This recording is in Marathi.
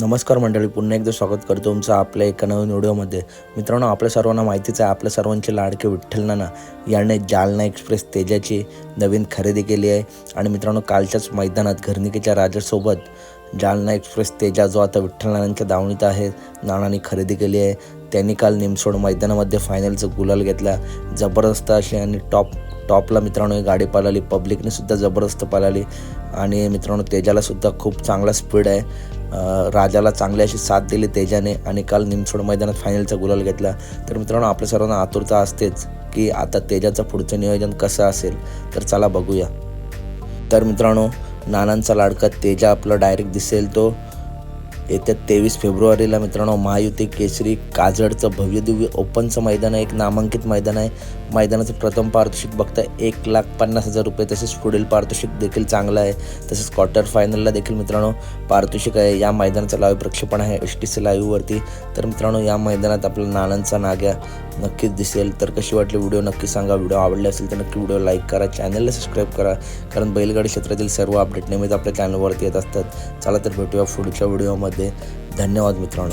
नमस्कार मंडळी पुन्हा एकदा स्वागत करतो तुमचं आपल्या एका नवीन व्हिडिओमध्ये. मित्रांनो आपल्या सर्वांना माहितीच आहे आपल्या सर्वांचे लाडके विठ्ठल नाना याने जालना एक्सप्रेस तेजाची नवीन खरेदी केली आहे. आणि मित्रांनो कालच्याच मैदानात घरनिकेच्या राजासोबत जालना एक्सप्रेस तेजा जो आता विठ्ठल नानांच्या दावणीत आहे नानांनी खरेदी केली आहे. त्यांनी काल निमसोड मैदानामध्ये फायनलचं गुलाल घेतला. जबरदस्त अशी आणि टॉप टॉपला मित्रांनो ही गाडी पळाली. पब्लिकने सुद्धा जबरदस्त पळाली. आणि मित्रांनो तेजाला सुद्धा खूप चांगला स्पीड आहे. राजाला चांगली अशी साथ दिली तेजाने आणि काल निमसोड मैदानात फायनलचा गुलाल घेतला. तर मित्रांनो आपल्या सर्वांना आतुरता असतेच की आता तेजाचं पुढचं नियोजन कसं असेल तर चला बघूया. तर मित्रांनो नानांचा लाडका तेजा आपला डायरेक्ट दिसेल तो. येत्या तेवीस फेब्रुवारीला मित्रांनो महायुती केसरी काजडचं भव्यदिव्य ओपनचं मैदान आहे एक नामांकित मैदान आहे. मैदानाचं प्रथम पारितोषिक बघता एक लाख पन्नास हजार रुपये तसेच पुढील पारितोषिक देखील चांगलं आहे. तसेच क्वार्टर फायनलला देखील मित्रांनो पारितोषिक आहे. या मैदानाचं लाईव्ह प्रक्षेपण आहे एस टी सी लाईव्हवरती तर मित्रांनो या मैदानात आपल्या नानांचा नाग्या नक्कीच दिसेल. तर कशी वाटली व्हिडिओ नक्की सांगा. व्हिडिओ आवडले असेल तर नक्की व्हिडिओ लाईक करा. चॅनलला सबस्क्राईब करा. कारण बैलगाडी क्षेत्रातील सर्व अपडेट नेहमीच आपल्या चॅनलवरती येत असतात. चला तर भेटूया पुढच्या व्हिडिओमध्ये धन्यवाद मित्रांनो.